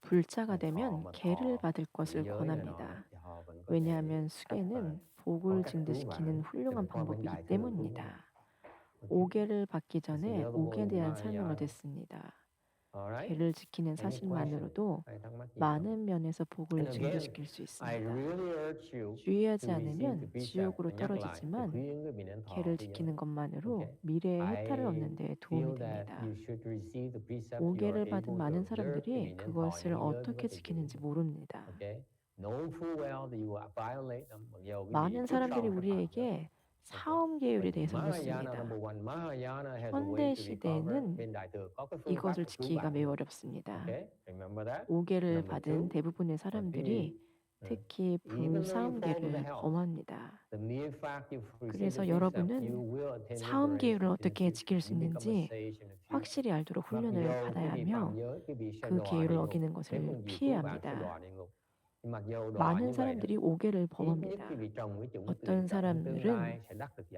불자가 되면 개를 받을 것을 권합니다. 왜냐하면 수계는 복을 증대시키는 훌륭한 방법이기 때문입니다. 오개를 받기 전에 옥에 대한 설명을 듣습니다. 개를 지키는 사실만으로도 많은 면에서 복을 증대시킬 수 있습니다. 주의하지 않으면 지옥으로 떨어지지만 개를 지키는 것만으로 미래의 혜택을 얻는 데 도움이 됩니다. 오개를 받은 많은 사람들이 그것을 어떻게 지키는지 모릅니다. 많은 사람들이 우리에게 사음 계율에 대해서 묻습니다. 현대 시대에는 이것을 지키기가 매우 어렵습니다. 오개를 받은 대부분의 사람들이 특히 불사음계를 범합니다. 그래서 여러분은 사음 계율을 어떻게 지킬 수 있는지 확실히 알도록 훈련을 받아야 하며 그 계율을 어기는 것을 피해야 합니다. 많은 사람들이 오개를 범합니다. 어떤 사람들은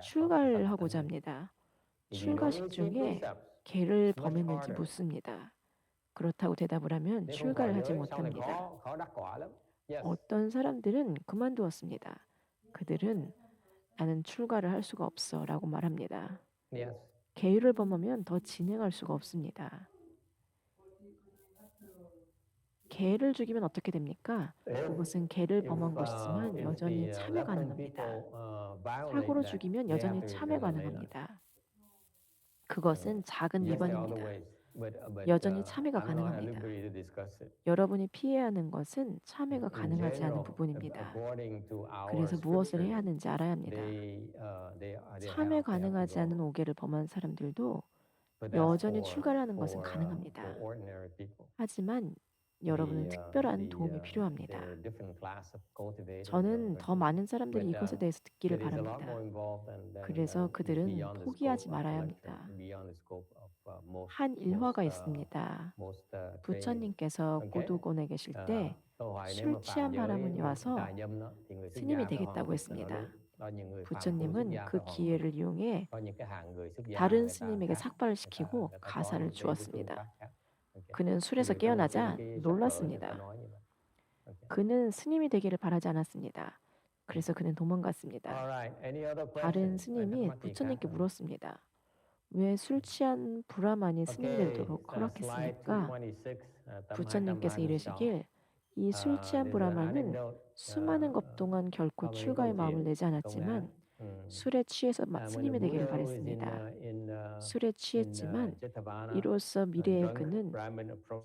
출가를 하고자 합니다. 출가식 중에 개를 범했는지 묻습니다. 그렇다고 대답을 하면 출가를 하지 못합니다. 어떤 사람들은 그만두었습니다. 그들은 나는 출가를 할 수가 없어 라고 말합니다. 계율을 범하면 더 진행할 수가 없습니다. 개를 죽이면 어떻게 됩니까? 그것은 개를 범한 것이지만 여전히 참여 가능합니다. 사고로 죽이면 여전히 참여 가능합니다. 그것은 작은 위반입니다. 여전히 참여가 가능합니다. 여러분이 피해야 하는 것은 참여가 가능하지 않은 부분입니다. 그래서 무엇을 해야 하는지 알아야 합니다. 참여 가능하지 않은 오개를 범한 사람들도 여전히 출가를 하는 것은 가능합니다. 하지만 여러분은 특별한 도움이 필요합니다. 저는 더 많은 사람들이 이것에 대해서 듣기를 바랍니다. 그래서 그들은 포기하지 말아야 합니다. 한 일화가 있습니다. 부처님께서 고도곤에 계실 때 술 취한 바람이 와서 스님이 되겠다고 했습니다. 부처님은 그 기회를 이용해 다른 스님에게 삭발을 시키고 가사를 주었습니다. 그는 술에서 깨어나자 놀랐습니다. 그는 스님이 되기를 바라지 않았습니다. 그래서 그는 도망갔습니다. 다른 스님이 부처님께 물었습니다. 왜 술 취한 브라만이 스님 되도록 허락했습니까? 부처님께서 이르시길 이 술 취한 브라만은 수많은 것 동안 결코 출가의 마음을 내지 않았지만 술에 취해서 스님이 되기를 바랬습니다. 술에 취했지만 이로써 미래의 그는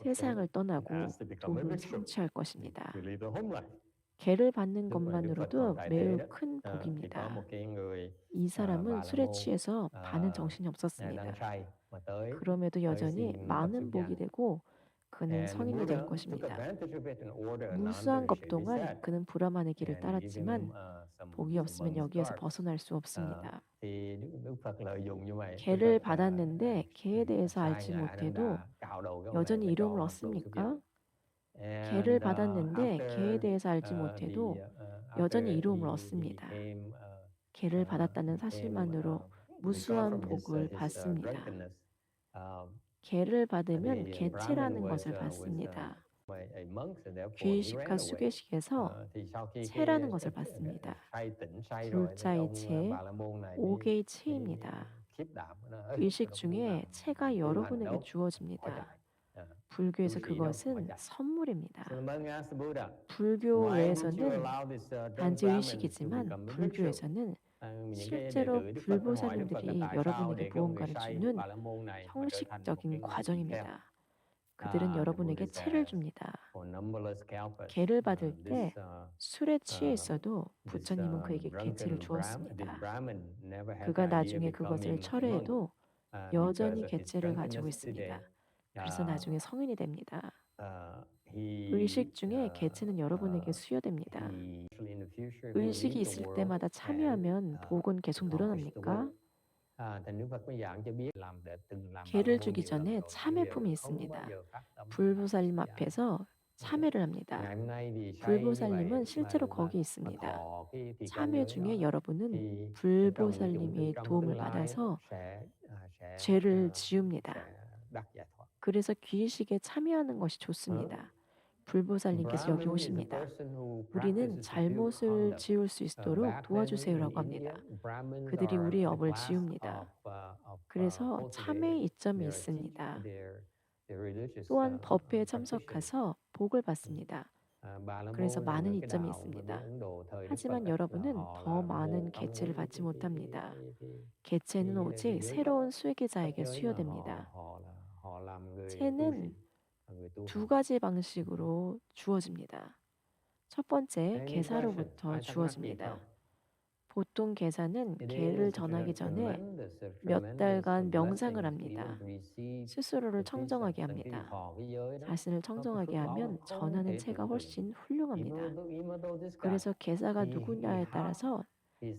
세상을 떠나고 도를 성취할 것입니다. 개를 받는 것만으로도 매우 큰 복입니다. 이 사람은 술에 취해서 반은 정신이 없었습니다. 그럼에도 여전히 많은 복이 되고 그는 성인이 될 것입니다. 무수한 것 동안 그는 브라만의 길을 따랐지만 복이 없으면 여기에서 벗어날 수 없습니다. 개를 받았는데 개에 대해서 알지 못해도 여전히 이름을 얻습니까? 개를 받았는데 개에 대해서 알지 못해도 여전히 이름을 얻습니다. 개를 받았다는 사실만으로 무수한 복을 받습니다. 개를 받으면 개체라는 것을 받습니다. 귀의식과 수계식에서 체라는 것을 받습니다. 불자의 체, 오개의 체입니다. 의식 중에 체가 여러분에게 주어집니다. 불교에서 그것은 선물입니다. 불교에서는 단지 의식이지만 불교에서는 실제로 불보살님들이 여러분에게 무언가를 주는 형식적인 과정입니다. 그들은 여러분에게 채를 줍니다. 개를 받을 때 술에 취해 있어도 부처님은 그에게 개체를 주었습니다. 그가 나중에 그것을 철회해도 여전히 개체를 가지고 있습니다. 그래서 나중에 성인이 됩니다. 의식 중에 개체는 여러분에게 수여됩니다. 의식이 있을 때마다 참여하면 복은 계속 늘어납니까? 개를 주기 전에 참회품이 있습니다. 불보살님 앞에서 참회를 합니다. 불보살님은 실제로 거기 있습니다. 참회 중에 여러분은 불보살님의 도움을 받아서 죄를 지웁니다. 그래서 귀의식에 참여하는 것이 좋습니다. 불보살님께서 여기 오십니다. 우리는 잘못을 지울 수 있도록 도와주세요라고 합니다. 그들이 우리의 업을 지웁니다. 그래서 참회의 이점이 있습니다. 또한 법회에 참석해서 복을 받습니다. 그래서 많은 이점이 있습니다. 하지만 여러분은 더 많은 개체를 받지 못합니다. 개체는 오직 새로운 수혜계자에게 수여됩니다. 채는 두 가지 방식으로 주어집니다. 첫 번째, 개사로부터 주어집니다. 보통 개사는 개를 전하기 전에 몇 달간 명상을 합니다. 스스로를 청정하게 합니다. 자신을 청정하게 하면 전하는 채가 훨씬 훌륭합니다. 그래서 개사가 누구냐에 따라서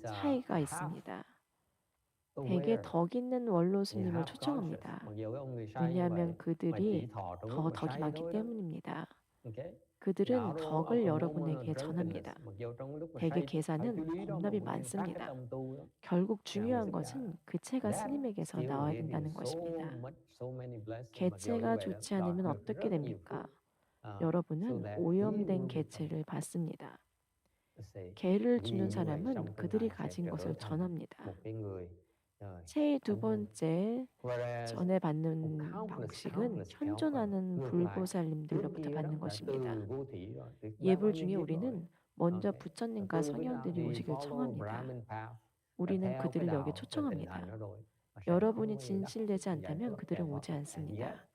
차이가 있습니다. 대개 덕 있는 원로 스님을 초청합니다. 왜냐하면 그들이 더 덕이 많기 때문입니다. 그들은 덕을 여러분에게 전합니다. 대개 계산은 법납이 많습니다. 결국 중요한 것은 그 채가 스님에게서 나와야 된다는 것입니다. 개체가 좋지 않으면 어떻게 됩니까? 여러분은 오염된 개체를 받습니다. 개를 주는 사람은 그들이 가진 것을 전합니다. 채의 두 번째 전에 받는 방식은 현존하는 불보살님들로부터 받는 것입니다. 예불 중에 우리는 먼저 부처님과 성현들이 오시길 청합니다. 우리는 그들을 여기 초청합니다. 여러분이 진실되지 않다면 그들은 오지 않습니다.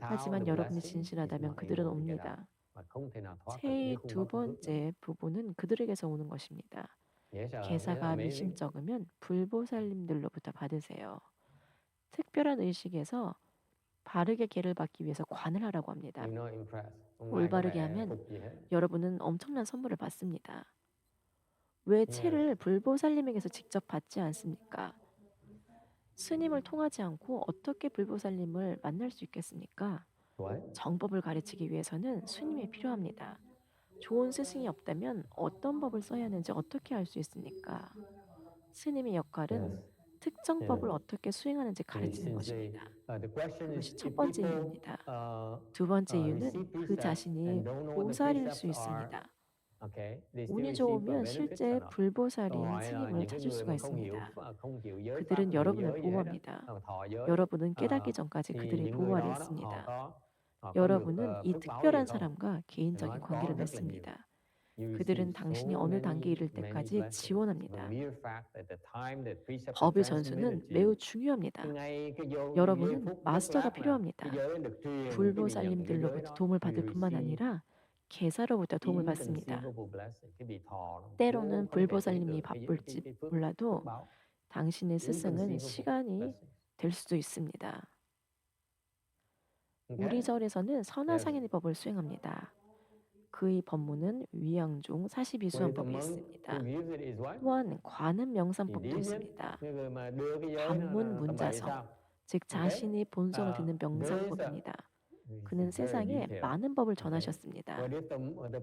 하지만 여러분이 진실하다면 그들은 옵니다. 채의 두 번째 부분은 그들에게서 오는 것입니다. 개사가 미심쩍으면 불보살님들로부터 받으세요. 특별한 의식에서 바르게 개를 받기 위해서 관을 하라고 합니다. 올바르게 하면 여러분은 엄청난 선물을 받습니다. 왜 채를 불보살님에게서 직접 받지 않습니까? 스님을 통하지 않고 어떻게 불보살님을 만날 수 있겠습니까? 정법을 가르치기 위해서는 스님이 필요합니다. 좋은 스승이 없다면 어떤 법을 써야 하는지 어떻게 알 수 있습니까? 스님의 역할은 특정 법을 어떻게 수행하는지 가르치는 것입니다. 그것이 첫 번째 이유입니다. 두 번째 이유는 그 자신이 보살일 수 있습니다. 운이 좋으면 실제 불보살인 스님을 찾을 수가 있습니다. 그들은 여러분을 보호합니다. 여러분은 깨닫기 전까지 그들의 보호 아래 있습니다. 여러분은 이 특별한 사람과 개인적인 관계를 맺습니다. 그들은 당신이 어느 단계에 이를 때까지 지원합니다. 법의 전수는 매우 중요합니다. 여러분은 마스터가 필요합니다. 불보살님들로부터 도움을 받을 뿐만 아니라 개사로부터 도움을 받습니다. 때로는 불보살님이 바쁠지 몰라도 당신의 스승은 시간이 될 수도 있습니다. 우리 절에서는 선화상인의 법을 수행합니다. 그의 법문은 위양종 42수원법이 있습니다. 또한 관음 명상법도 있습니다. 반문 문자성, 즉 자신의 본성을 듣는 명상법입니다. 그는 세상에 많은 법을 전하셨습니다.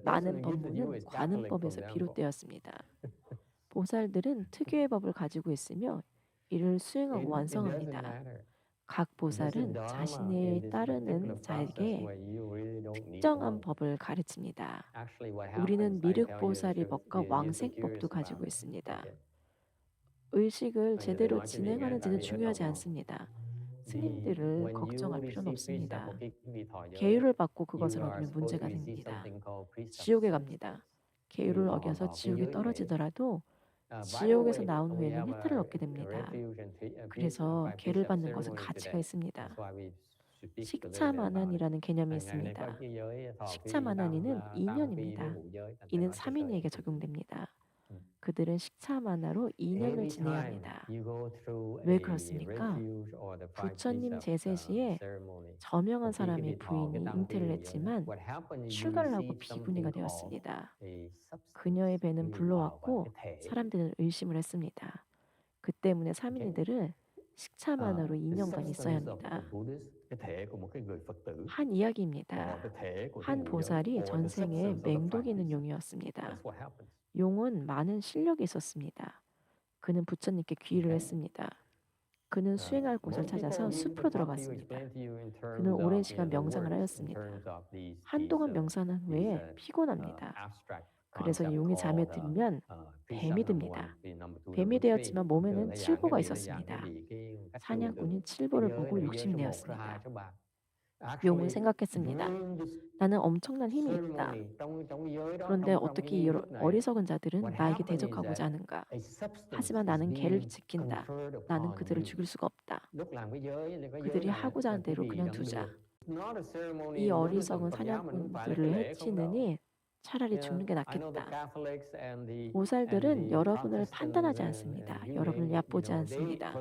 많은 법문은 관음법에서 비롯되었습니다. 보살들은 특유의 법을 가지고 있으며 이를 수행하고 완성합니다. 각 보살은 자신을 따르는 자에게 특정한 법을 가르칩니다. 우리는 미륵 보살의 법과 왕생법도 가지고 있습니다. 의식을 제대로 진행하는지는 중요하지 않습니다. 스님들을 걱정할 필요는 없습니다. 계율을 받고 그것을 어기면 문제가 됩니다. 지옥에 갑니다. 계율을 어겨서 지옥에 떨어지더라도 지옥에서 나온 후에는 혜택을 얻게 됩니다. 그래서 개를 받는 것은 가치가 있습니다. 식차만한이라는 개념이 있습니다. 식차만한이는 2년입니다. 이는 3인에게 적용됩니다. 그들은 식차만화로 2년을 지내야 합니다. 왜 그렇습니까? 부처님 제세 시에 저명한 사람의 부인이 잉태를 했지만 출가를 하고 비구니가 되었습니다. 그녀의 배는 불러왔고 사람들은 의심을 했습니다. 그 때문에 사민이들은 식차만화로 2년간 있어야 합니다. 한 이야기입니다. 한 보살이 전생에 맹독이 있는 용이었습니다. 용은 많은 실력이 있었습니다. 그는 부처님께 귀의를 했습니다. 그는 수행할 곳을 찾아서 숲으로 들어갔습니다. 그는 오랜 시간 명상을 하였습니다. 한동안 명상한 후에 피곤합니다. 그래서 용이 잠에 들면 뱀이 듭니다. 뱀이 되었지만 몸에는 칠보가 있었습니다. 사냥꾼이 칠보를 보고 욕심이 내었습니다. 용은 생각했습니다. 나는 엄청난 힘이 있다. 그런데 어떻게 이 어리석은 자들은 나에게 대적하고자 하는가? 하지만 나는 개를 지킨다. 나는 그들을 죽일 수가 없다. 그들이 하고자 한 대로 그냥 두자. 이 어리석은 사냥꾼들을 해치느니 차라리 죽는 게 낫겠다. 보살들은 여러분을 판단하지 않습니다. 여러분을 얕보지 않습니다.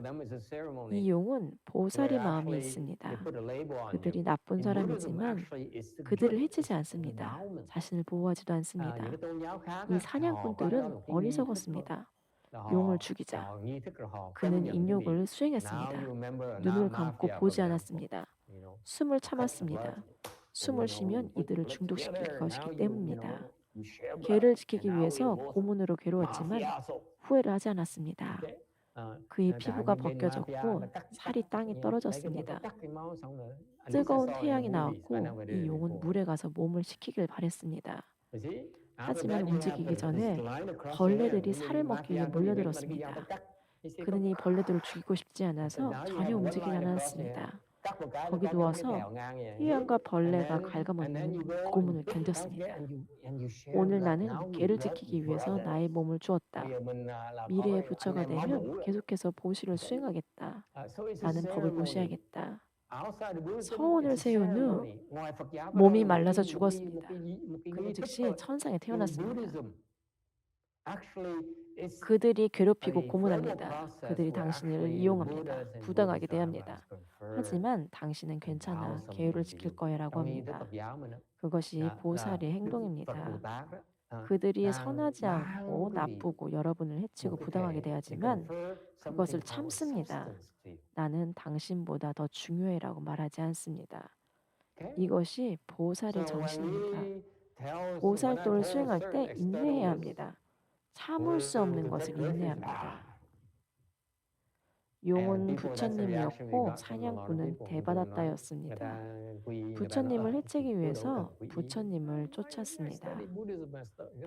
이 용은 보살의 마음이 있습니다. 그들이 나쁜 사람이지만 그들을 해치지 않습니다. 자신을 보호하지도 않습니다. 이 사냥꾼들은 어리석었습니다. 용을 죽이자. 그는 인욕을 수행했습니다. 눈을 감고 보지 않았습니다. 숨을 참았습니다. 숨을 쉬면 이들을 중독시킬 것이기 때문입니다. 개를 지키기 위해서 고문으로 괴로웠지만 후회를 하지 않았습니다. 그의 피부가 벗겨졌고 살이 땅에 떨어졌습니다. 뜨거운 태양이 나왔고 이 용은 물에 가서 몸을 식히길 바랬습니다. 하지만 움직이기 전에 벌레들이 살을 먹기 위해 몰려들었습니다. 그는 이 벌레들을 죽이고 싶지 않아서 전혀 움직이지 않았습니다. 거기 누워서 휴양과 벌레가 갉아먹는 고문을 견뎠습니다. 오늘 나는 개를 지키기 위해서 나의 몸을 주었다. 미래의 부처가 되면 계속해서 보시를 수행하겠다. 나는 법을 보시하겠다. 서원을 세운 후 몸이 말라서 죽었습니다. 그는 즉시 천상에 태어났습니다. 그들이 괴롭히고 고문합니다. 그들이 당신을 이용합니다. 부당하게 대합니다. 하지만 당신은 괜찮아. 계율을 지킬 거야라고 합니다. 그것이 보살의 행동입니다. 그들이 선하지 않고 나쁘고 여러분을 해치고 부당하게 대하지만 그것을 참습니다. 나는 당신보다 더 중요해라고 말하지 않습니다. 이것이 보살의 정신입니다. 보살도를 수행할 때 인내해야 합니다. 참을 수 없는 것을 인내합니다. 용은 부처님이었고 사냥꾼은 대바다따였습니다. 부처님을 해치기 위해서 부처님을 쫓았습니다.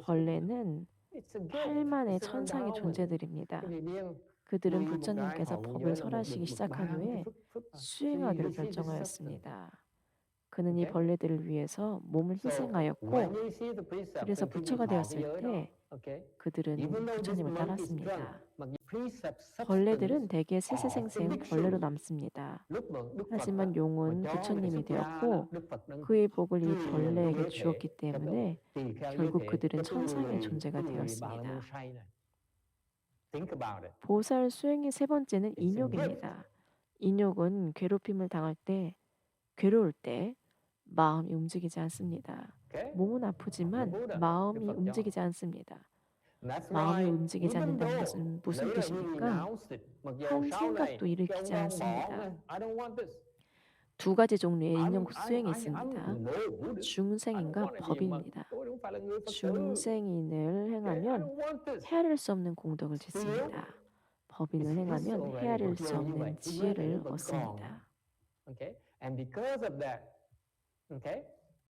벌레는 8만의 천상의 존재들입니다. 그들은 부처님께서 법을 설하시기 시작한 후에 수행하기로 결정하였습니다. 그는 이 벌레들을 위해서 몸을 희생하였고 그래서 부처가 되었을 때 그들은 부처님을 따랐습니다. 벌레들은 대개 세세생생 벌레로 남습니다. 하지만 용은 부처님이 되었고 그의 복을 이 벌레에게 주었기 때문에 결국 그들은 천상의 존재가 되었습니다. 보살 수행의 세 번째는 인욕입니다. 인욕은 괴롭힘을 당할 때, 괴로울 때 마음이 움직이지 않습니다. 몸은 아프지만 마음이 움직이지 않습니다. 마음이 움직이지 않는다는 것은 무슨 뜻입니까? 한 생각도 일으키지 않습니다. 두 가지 종류의 인용 수행이 있습니다. 중생인과 법인입니다. 중생인을 행하면 헤아릴 수 없는 공덕을 짓습니다. 법인을 행하면 헤아릴 수 없는 지혜를 얻습니다.